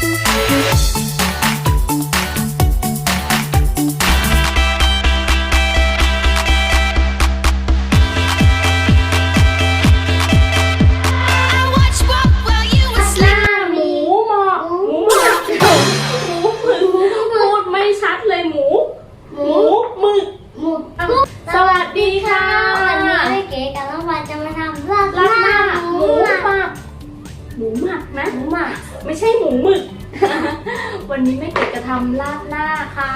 ห ไม่ใช่หมูหมึก วันนี้แม่เกดจะทำราดหน้าค่ะ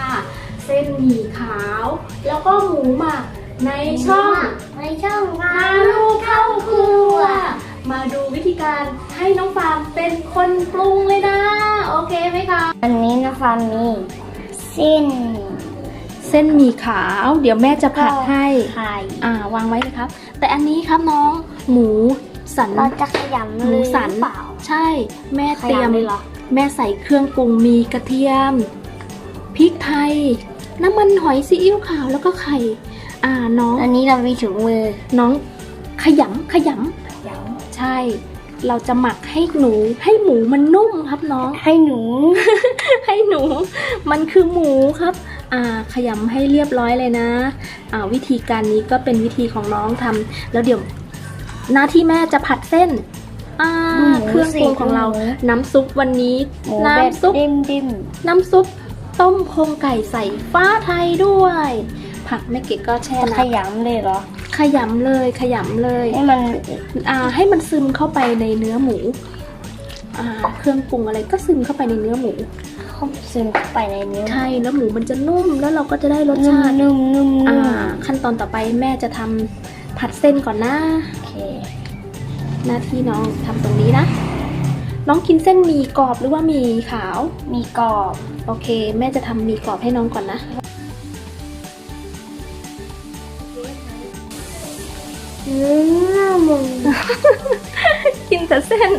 เส้นหมี่ขาว แล้วก็หมูหมักในช่องในช่องพาลูกเข้าครัว มาดูวิธีการให้น้องฟาร์มเป็นคนปรุงเลยนะ โอเคไหมคะวันนี้นะฟาร์มมีเส้น เส้นหมี่ขาว เดี๋ยวแม่จะผัดให้ไข่อ่าวางไว้เลยครับ แต่อันนี้ครับน้องหมูสันเราจะขยำหมูสันหรือเปล่า ใช่แม่ขเตรียมยำเลยเหรอแม่ใส่เครื่องปรุงมีกระเทียมพริกไทย น้ำมันหอยซีอิ๊วขาวแล้วก็ไข่ อ่าน้องอันนี้เรามีถุงมือ น้องขยำขยำใช่ เราจะหมักให้หนู ให้หมูมันนุ่มครับน้อง ให้หนู ให้หนู มันคือหมูครับ อ่า ขยำให้เรียบร้อยเลยนะ อ่า วิธีการนี้ก็เป็นวิธีของน้องทำแล้วเดี๋ยวหน้าที่แม่จะผัดเส้น อ่าดูหมูเครื่องปรุงของเรา สิน้ำซุปวันนี้ หมูแบบน้ำซุป ดิมดิมน้ำซุปต้มโครงไก่ใส่ฟ้าไทยด้วย ผักแม่เกดก็แช่จะน้ขยำเลยเหรอำขยำเลยขยำเลย ให้มันอ่าให้มันซึมเข้าไปในเนื้อหมูอ่าเครื่องปรุงอะไรก็ซึมเข้าไปในเนื้อหมู เข้าซึมเข้าไปในเนื้อใช่แล้วหมูมันจะนุ่มแล้วเราก็จะได้รสนุ่มชาตินุ่มนุ่มอ่านุ่มขั้นตอนต่อไปแม่จะทำผัดเส้นก่อนนะ โอเค หน้าที่น้องทำตรงนี้นะ น้องกินเส้นหมี่กรอบหรือว่าหมี่ขาวมีกรอบ โอเค แม่จะทำหมี่กรอบให้น้องก่อนนะเนื้อหมูกินแต่เส้น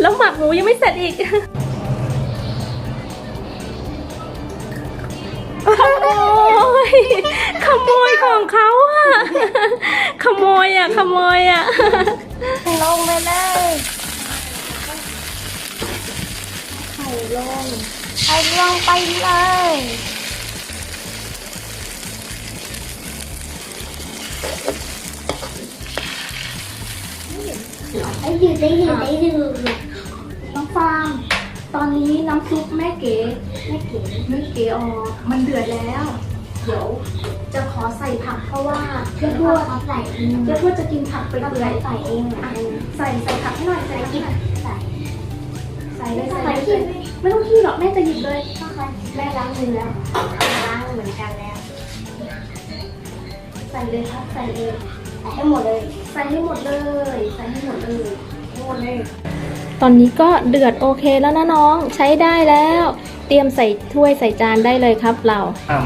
แล้วหมักหมูยังไม่เสร็จอีกขโมยขโมยของเขาอะขโมยอะขโมยอะ ลงใส่ลงไปเลยไอ้ยืดได้ยืดได้ยืดน้องฟางตอนนี้น้ำซุปแม่เก๋ไม่เก๋แม่เก๋ออกมันเดือดแล้ว เดี๋ยวจะขอใส่ผักเพราะว่าเพื่เพื่ออนพทววกดเขาใส่เองเพื่อนทวดจะกินผักเปื่ต้องอยใส่เองเหมือนๆอะกันใส่ใส่ผักให้หน่อยใส่ให้หน่อยใส่ใส่เลยใส่ใส่เลยที่ ไม่ต้องขี้หรอกแม่จะหยิบเลยต้องใส่แม่ล้างมือแล้วล้างเหมือนกันแล้ว ใส่เลยครับใส่เลยใส่ให้หมดเลย ใส่ให้หมดเลยใส่ให้หมดเลยหมดเลย ตอนนี้ก็เดือดโอเคแล้วนะน้องใช้ได้แล้ว เตรียมใส่ถ้วยใส่จานได้เลยครับเราอ้าว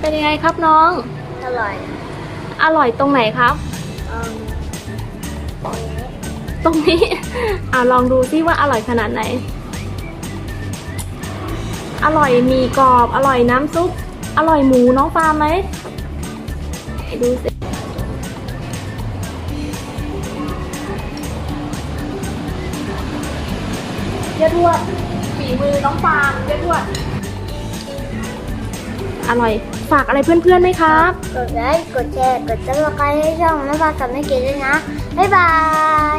เป็นยังไงครับน้อง อร่อยอร่อยตรงไหนครับ อืมตรงนี้ อ่าลองดูซิว่าอร่อยขนาดไหน อร่อยมีกรอบ อร่อยน้ำซุป อร่อยหมูน้องฟาร์มไหมไหนดูสิเยอะทวดฝีมือน้องฟาร์มเยอะทวด อร่อย ฝากอะไรเพื่อนๆไหมครับ กดไลค์ กดแชร์ กดติดตามให้ช่องน้ำปลากับแม่เกดด้วยนะ บ๊ายบาย